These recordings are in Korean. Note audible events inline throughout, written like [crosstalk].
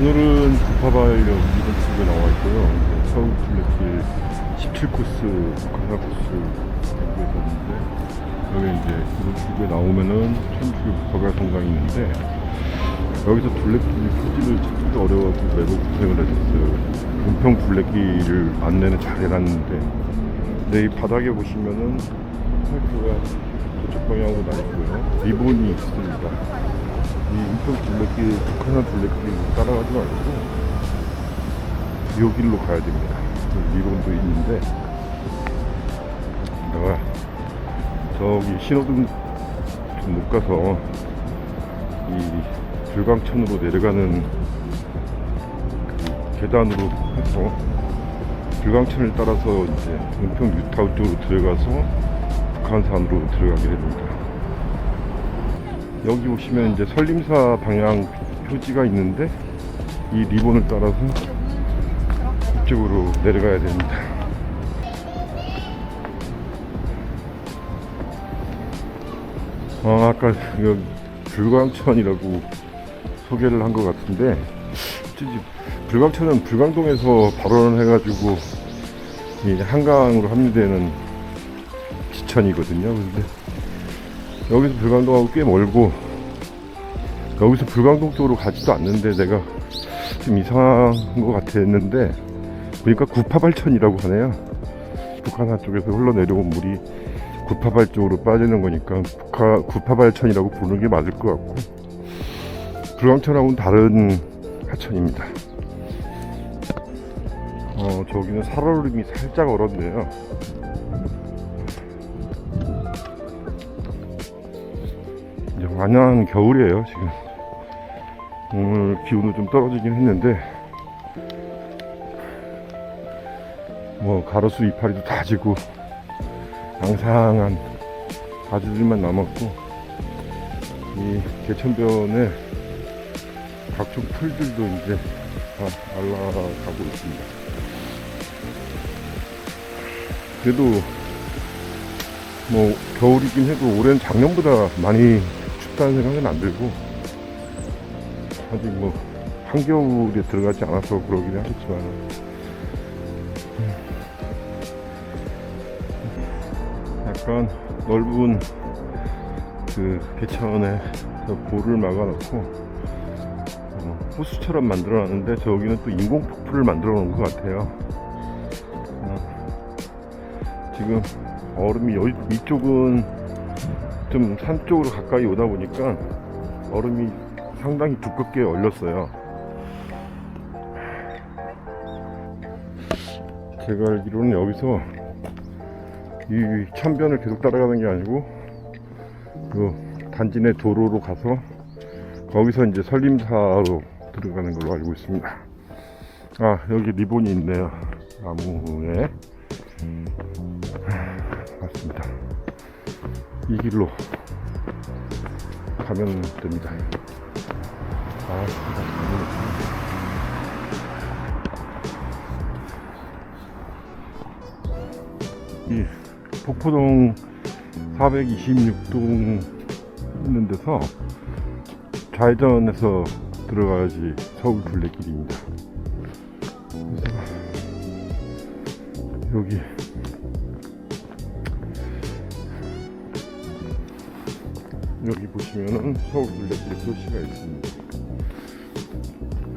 오늘은 구파발역 2번 쪽에 나와 있고요. 서울 둘레길 17코스 북한사 코스 연구에 섰는데 여기 이제 이번 쪽에 나오면은 천주교 구파발 성당이 있는데 여기서 둘레길 표지를 찾기가 어려워서 매우 고생을 했었어요. 은평 둘레길을 안내는 잘 해놨는데 근데 이 바닥에 보시면은 파이프가 저쪽 방향으로 나 있고요. 리본이 있습니다. 이 인평 둘레길, 북한산 둘레길 따라가지 말고 요 길로 가야 됩니다. 그 리본도 있는데 내가 저기 신호등 좀못 가서 이 불광천으로 내려가는 그 계단으로 해서 불광천을 따라서 이제 은평 뉴타운 쪽으로 들어가서 북한산으로 들어가게 됩니다. 여기 오시면 이제 설림사 방향 표지가 있는데 이 리본을 따라서 이쪽으로 내려가야 됩니다. 아, 아까 이거 불광천이라고 소개를 한 것 같은데 불광천은 불광동에서 발원을 해가지고 이 한강으로 합류되는 지천이거든요. 근데 여기서 불광동하고 꽤 멀고 여기서 불광동 쪽으로 가지도 않는데 내가 좀 이상한 것 같았는데 보니까 구파발천이라고 하네요. 북한산 쪽에서 흘러내려온 물이 구파발 쪽으로 빠지는 거니까 북하, 구파발천이라고 부르는 게 맞을 것 같고 불광천하고는 다른 하천입니다. 어 저기는 살얼음이 살짝 얼었네요 완연 겨울이에요 지금. 오늘 기온도 좀 떨어지긴 했는데 뭐 가로수 이파리도 다 지고 앙상한 가지들만 남았고 이 개천변에 각종 풀들도 이제 다 날라가고 있습니다. 그래도 뭐 겨울이긴 해도 올해는 작년보다 많이 춥다는 생각은 안 들고 아직 뭐 한겨울에 들어가지 않아서 그러긴 하겠지만 약간 넓은 그 개천에 볼을 막아놓고 어, 호수처럼 만들어 놨는데 저기는 또 인공 폭포를 만들어 놓은 것 같아요. 어, 지금 얼음이 여기 이쪽은 좀 산 쪽으로 가까이 오다 보니까 얼음이 상당히 두껍게 얼렸어요. 제가 알기로는 여기서 이 천변을 계속 따라가는 게 아니고 그 단지 내 도로로 가서 거기서 이제 설림사로 들어가는 걸로 알고 있습니다. 아 여기 리본이 있네요. 나무에 맞습니다. 이 길로 가면 됩니다. 아, 이 폭포동 426동 있는 데서 좌회전해서 들어가야지 서울 둘레길입니다. 여기 여기 보시면은 서울 둘레길 표시가 있습니다.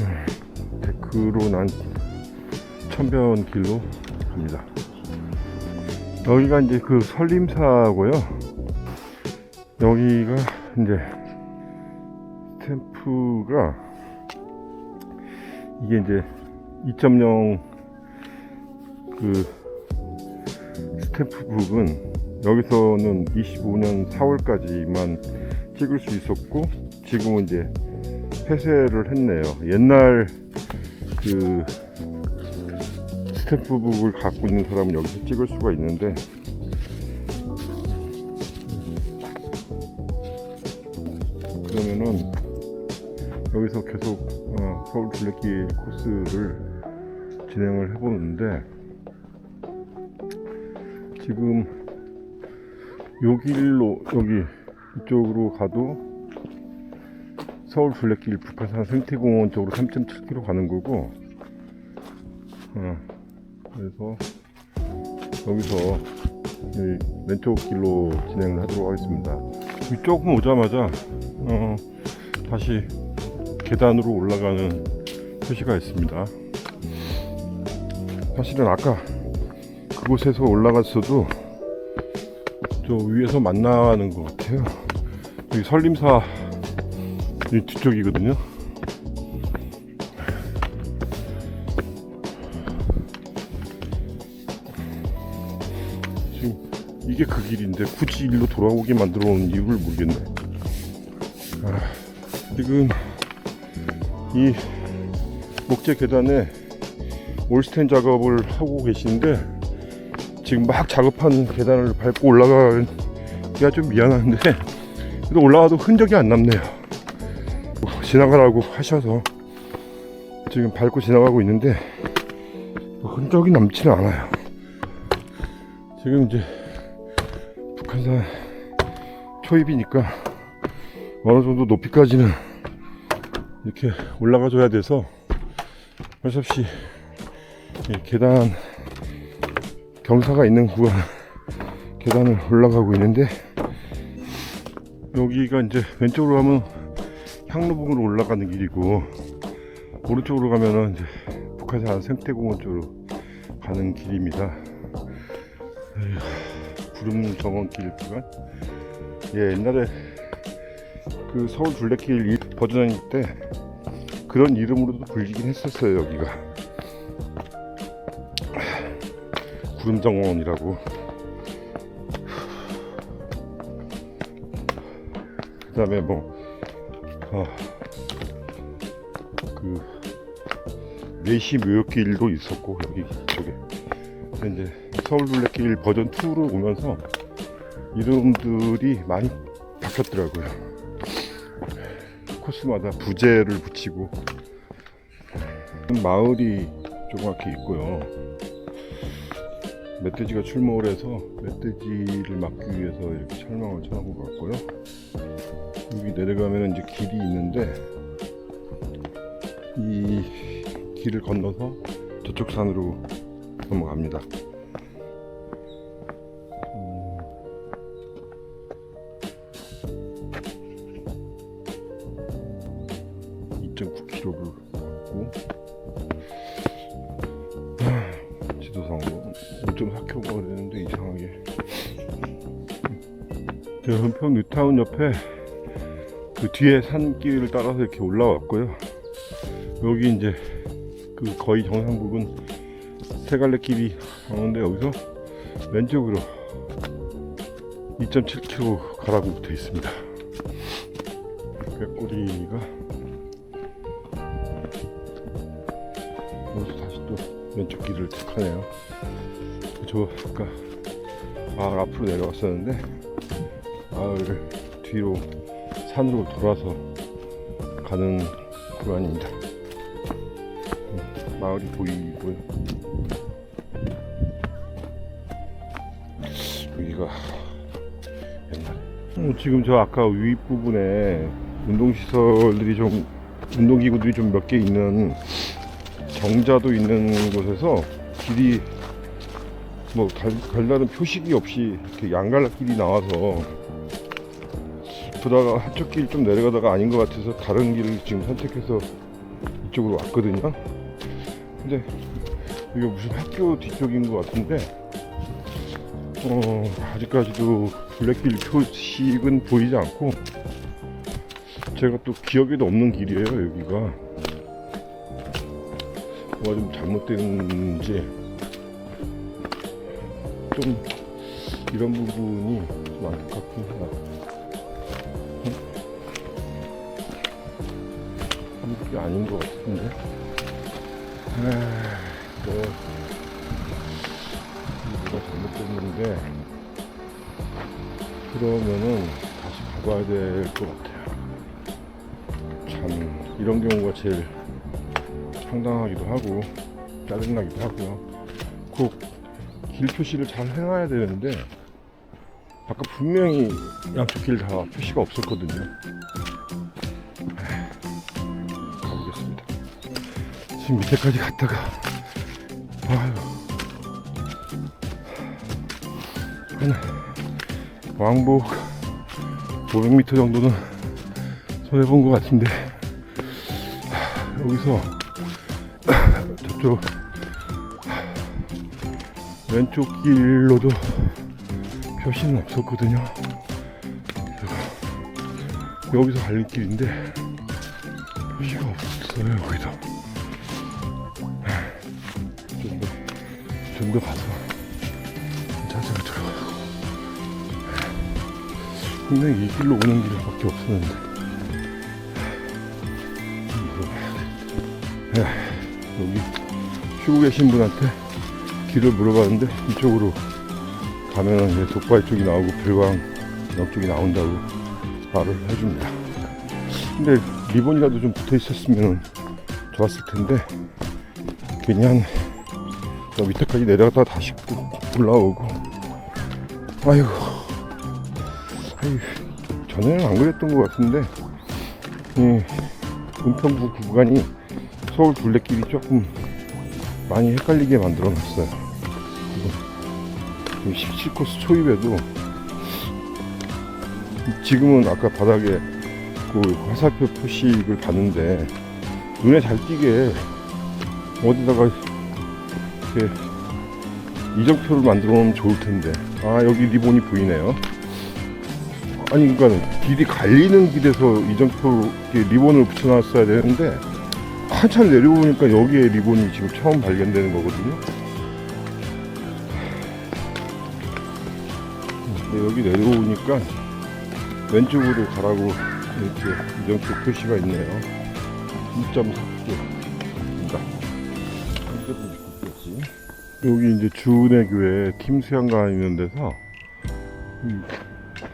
음, 데크로 난 천변 길로 갑니다. 여기가 이제 그 설림사고요. 여기가 이제 스탬프가 이게 이제 2.0 그 스탬프 북은 여기서는 25년 4월까지만 찍을 수 있었고 지금은 이제 폐쇄를 했네요. 옛날 그 스탬프북을 갖고 있는 사람은 여기서 찍을 수가 있는데 그러면은 여기서 계속 어, 서울 둘레길 코스를 진행을 해보는데 지금 요 길로 여기 이쪽으로 가도 서울 둘레길 북한산 생태공원 쪽으로 3.7km 가는 거고 어, 그래서 여기서 이 왼쪽 길로 진행을 하도록 하겠습니다. 조금 오자마자 어, 다시 계단으로 올라가는 표시가 있습니다. 사실은 아까 그곳에서 올라갔어도 저 위에서 만나는 것 같아요 여기 설림사 이 뒤쪽이거든요. 지금 이게 그 길인데 굳이 일로 돌아오게 만들어 놓은 이유를 모르겠네. 아, 지금 이 목재 계단에 올스텐 작업을 하고 계시는데 지금 막 작업한 계단을 밟고 올라가기가 좀 미안한데 그래도 올라가도 흔적이 안 남네요. 지나가라고 하셔서 지금 밟고 지나가고 있는데 흔적이 남지는 않아요. 지금 이제 북한산 초입이니까 어느 정도 높이까지는 이렇게 올라가 줘야 돼서 할수 없이 이 계단 경사가 있는 구간 [laughs] 계단을 올라가고 있는데 여기가 이제 왼쪽으로 가면 향로봉으로 올라가는 길이고 오른쪽으로 가면은 이제 북한산 생태공원 쪽으로 가는 길입니다. 구름 정원길 구간. 예, 옛날에 그 서울 둘레길 이 버전일 때 그런 이름으로도 불리긴 했었어요 여기가. 구름 정원이라고. 그 다음에 뭐 아, 그 내시 묘역길도 있었고 여기 쪽에. 근데 이제 서울 둘레길 버전 2로 오면서 이름들이 많이 바뀌었더라고요. 코스마다 부제를 붙이고. 마을이 조그맣게 있고요 멧돼지가 출몰을 해서 멧돼지를 막기 위해서 이렇게 철망을 쳐놓은 것 같고요 여기 내려가면 이제 길이 있는데 이 길을 건너서 저쪽 산으로 넘어갑니다. 타운 옆에 그 뒤에 산길을 따라서 이렇게 올라왔고요. 여기 이제 그 거의 정상 부분 세 갈래 길이 나오는데 여기서 왼쪽으로 2.7km 가라고 붙어 있습니다. 꾀꼬리가 여기서 다시 또 왼쪽 길을 택하네요. 저 아까 마을 앞으로 내려왔었는데 마을을 뒤로 산으로 돌아서 가는 구간입니다. 음, 마을이 보이고요. 여기가 옛날에 음, 지금 저 아까 윗부분에 운동시설들이 좀 운동기구들이 좀 몇 개 있는 정자도 있는 곳에서 길이 뭐 갈, 갈라는 표식이 없이 이렇게 양갈락길이 나와서 보다가 한쪽 길 좀 내려가다가 아닌 것 같아서 다른 길을 지금 선택해서 이쪽으로 왔거든요. 근데 이게 무슨 학교 뒤쪽인 것 같은데 어, 아직까지도 블랙길 표식은 보이지 않고 제가 또 기억에도 없는 길이에요 여기가 뭐가 좀 잘못됐는지 좀 이런 부분이 좀 안타깝긴 해요. 한국이 아닌 것 같은데. 아, 뭐, 뭐가 잘못됐는데, 그러면은 다시 가봐야 될 것 같아요. 참, 이런 경우가 제일 황당하기도 하고, 짜증나기도 하고요. 꼭길 표시를 잘 해놔야 되는데, 아까 분명히 양쪽 길 다 표시가 없었거든요. 지금 밑에까지 갔다가. 아유. 한 왕복 500m 정도는 손해본 것 같은데. 하, 여기서 [coughs] 저쪽 왼쪽 길로도 표시는 없었거든요. 여기서 갈림길인데 표시가 없어요 여기도 좀더 가서 찾아가 들어가고. 분명히 이 길로 오는 길밖에 없었는데. 물어봐야겠다 에휴, 여기 쉬고 계신 분한테 길을 물어봤는데 이쪽으로 가면은 독바이 쪽이 나오고 불광 옆쪽이 나온다고 말을 해줍니다. 근데 리본이라도 좀 붙어 있었으면 좋았을 텐데 저 밑에까지 내려갔다 다시 또 올라오고. 아이고. 아이 전에는 안 그랬던 것 같은데. 이 은평구 구간이 서울 둘레길이 조금 많이 헷갈리게 만들어 놨어요. 17코스 초입에도 지금은 아까 바닥에 그 화살표 표식을 봤는데 눈에 잘 띄게 어디다가 이렇게 이정표를 만들어 놓으면 좋을 텐데. 아 여기 리본이 보이네요. 아니 그러니까 길이 갈리는 길에서 이정표 리본을 붙여놨어야 되는데 한참 내려오니까 여기에 리본이 지금 처음 발견되는 거거든요. 근데 여기 내려오니까 왼쪽으로 가라고 이렇게 이정표 표시가 있네요. 2.4km 여기 이제 주은혜 교회 팀수양관 있는 데서 이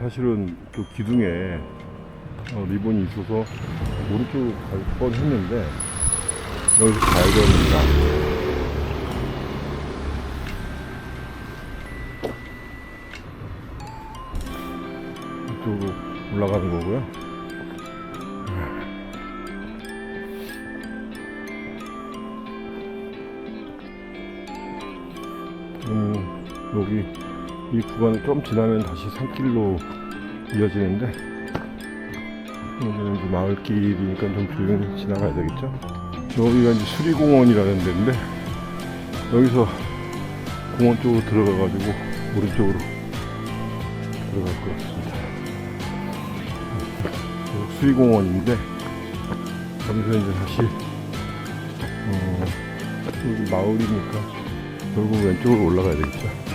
사실은 또 기둥에 어, 리본이 있어서 오른쪽으로 갈 뻔 했는데 여기서 가야 됩니다. 이쪽으로 올라가는 거고요 여기 이 구간을 좀 지나면 다시 산길로 이어지는데 여기는 이제 마을길이니까 좀 조용히 지나가야 되겠죠 여기가 이제 수리공원이라는 데인데 여기서 공원 쪽으로 들어가 가지고 오른쪽으로 들어갈 것 같습니다 수리공원인데 여기서 이제 다시 어, 마을이니까 결국 왼쪽으로 올라가야 되겠죠.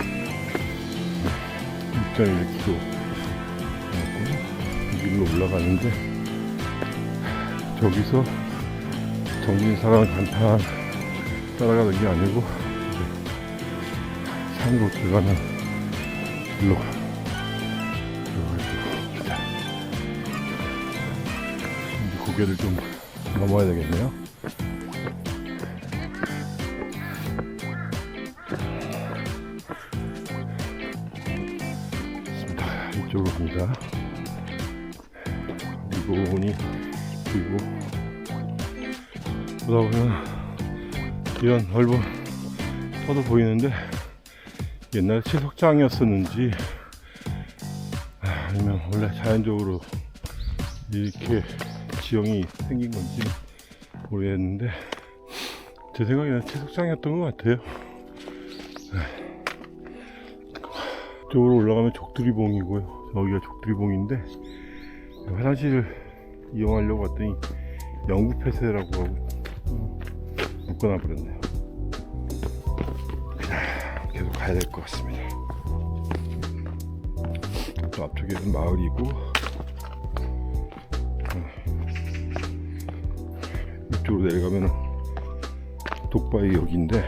6.1km 이 길로 올라가는데 저기서 정진사랑 간판 따라가는 게 아니고 산으로 들어가는 길로. 이제 고개를 좀 넘어야 되겠네요. 갑니다. 리본이 보이고 보다 보면 이런 넓은 터도 보이는데 옛날 채석장이었었는지 아, 아니면 원래 자연적으로 이렇게 지형이 생긴 건지 모르겠는데 제 생각에는 채석장이었던 것 같아요. 이쪽으로 올라가면 족두리봉이고요. 여기가 족두리봉인데 화장실 이용하려고 왔더니 영구 폐쇄라고 하고 음, 묶어놔 버렸네요. 그냥 계속 가야 될 것 같습니다. 또 앞쪽에는 마을이고 음, 이쪽으로 내려가면 독바이 역인데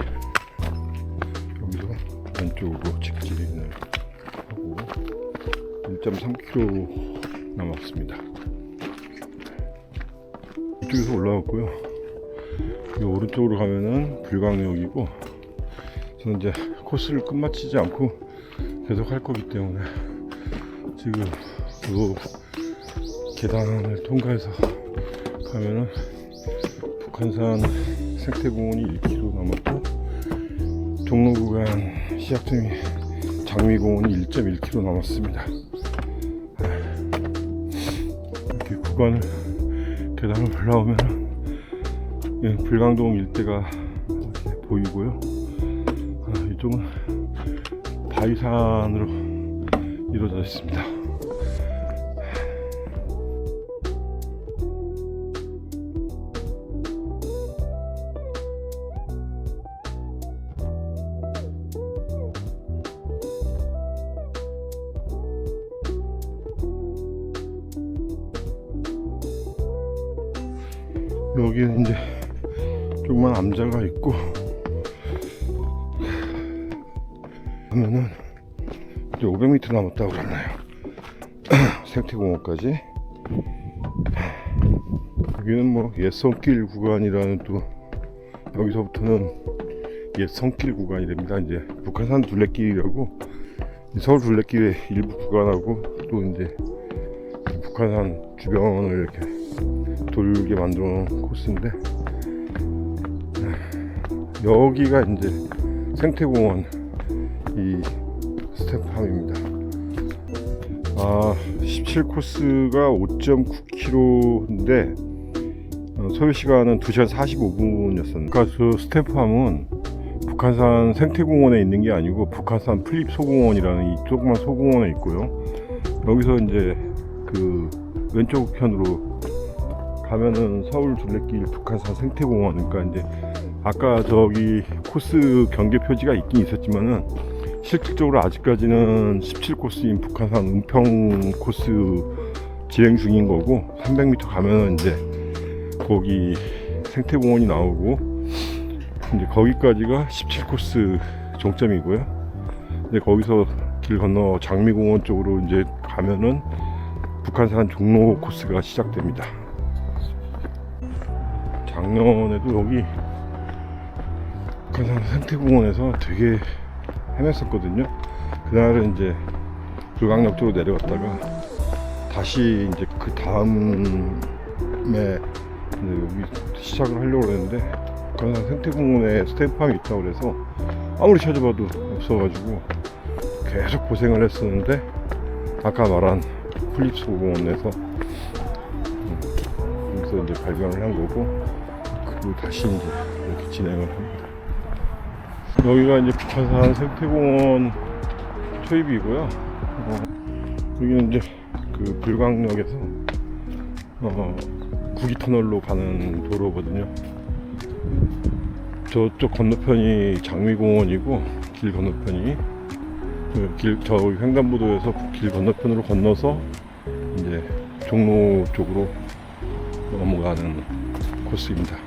여기서 왼쪽으로 직진을 하고 1.3km 남았습니다. 이쪽에서 올라왔고요. 이 오른쪽으로 가면은 불광역이고 저는 이제 코스를 끝마치지 않고 계속 할 거기 때문에 지금 이 계단을 통과해서 가면은 북한산 생태공원이 1km 남았고 종로 구간 시작점이 장미공원이 1.1km 남았습니다. 이렇게 구간을 계단을 올라오면 불광동 일대가 보이고요. 아, 이쪽은 바위산으로 이루어져 있습니다. 여기는 이제 조그만 암자가 있고 하면은 이제 500m 남았다고 그랬나요? [clears throat] 생태공원까지 여기는 뭐 옛성길 구간이라는 또 여기서부터는 옛성길 구간이 됩니다. 이제 북한산 둘레길이라고 서울 둘레길의 일부 구간하고 또 이제 북한산 주변을 이렇게 돌게 만들어 놓은 코스인데 여기가 이제 생태공원 이 스태프함입니다. 아, 17코스가 5.9km인데 어, 소요 시간은 2시간 45분이었습니다. 그러니까 그 스태프함은 북한산 생태공원에 있는 게 아니고 북한산 플립 소공원이라는 이 조그만 소공원에 있고요. 여기서 이제 그 왼쪽 편으로 가면은 서울 둘레길 북한산 생태공원 그러니까 이제 아까 저기 코스 경계 표지가 있긴 있었지만은 실질적으로 아직까지는 17코스인 북한산 은평 코스 진행 중인 거고 300m 가면은 이제 거기 생태공원이 나오고 이제 거기까지가 17코스 종점이고요. 이제 거기서 길 건너 장미공원 쪽으로 이제 가면은 북한산 종로 코스가 시작됩니다. 작년에도 여기 북한산 생태공원에서 되게 헤맸었거든요. 그날은 이제 불광역 쪽으로 내려갔다가 다시 이제 그 다음에 여기 시작을 하려고 했는데 북한산 생태공원에 스탬프함이 있다고 그래서 아무리 찾아봐도 없어가지고 계속 고생을 했었는데 아까 말한 플립스 공원에서 여기서 이제 발견을 한 거고 그리고 다시 이제 이렇게 진행을 합니다. 여기가 이제 북한산 생태공원 초입이고요. 어, 여기는 이제 그 불광역에서 어, 구기터널로 가는 도로거든요. 저쪽 건너편이 장미공원이고 길 건너편이 그 길, 저 횡단보도에서 길 건너편으로 건너서 이제 종로 쪽으로 넘어가는 코스입니다.